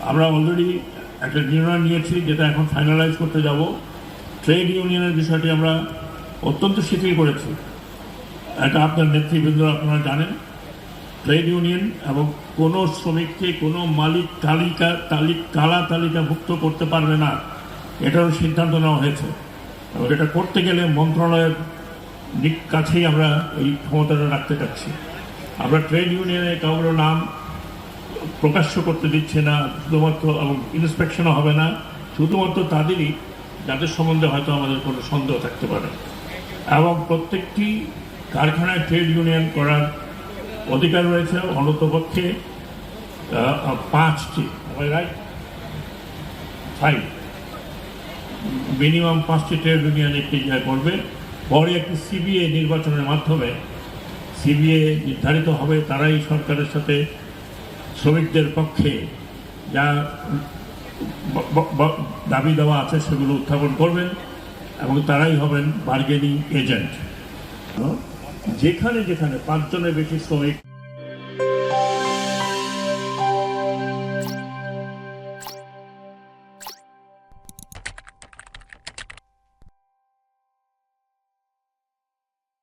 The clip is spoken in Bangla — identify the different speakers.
Speaker 1: আমরা অলরেডি একটা নির্ণয় নিয়েছি যেটা এখন ফাইনালাইজ করতে যাব। ট্রেড ইউনিয়নের বিষয়টি আমরা অত্যন্ত শিথিল করেছি। এটা আপনার নেতৃবৃন্দ আপনারা জানেন। ট্রেড ইউনিয়ন এবং কোনো শ্রমিককে কোনো মালিক তালিকা তালিক কালা তালিকাভুক্ত করতে পারবে না। এটারও সিদ্ধান্ত নেওয়া হয়েছে। এবং এটা করতে গেলে মন্ত্রণালয়ের কাছেই আমরা এই ক্ষমতাটা রাখতে চাচ্ছি। আমরা ট্রেড ইউনিয়নের কারোর নাম প্রকাশ্য করতে দিচ্ছে না শুধুমাত্র এবং ইন্সপেকশনও হবে না শুধুমাত্র তাদেরই যাদের সম্বন্ধে হয়তো আমাদের কোনো সন্দেহ থাকতে পারে। এবং প্রত্যেকটি কারখানায় ট্রেড ইউনিয়ন করার অধিকার রয়েছে অন্ততপক্ষে আহ, পাঁচটি রাইট ফাইভ মিনিমাম পাঁচটি ট্রেড ইউনিয়ন একটি জায়গায় করবে পরে একটি সিবিএ নির্বাচনের মাধ্যমে সিবিএ নির্ধারিত হবে তারাই সরকারের সাথে শ্রমিকদের পক্ষে যা দাবি দেওয়া আছে সেগুলো উত্থাপন করবেন এবং তারাই হবেন বার্গেনিং এজেন্ট যেখানে যেখানে পাঁচজনের বেশি শ্রমিক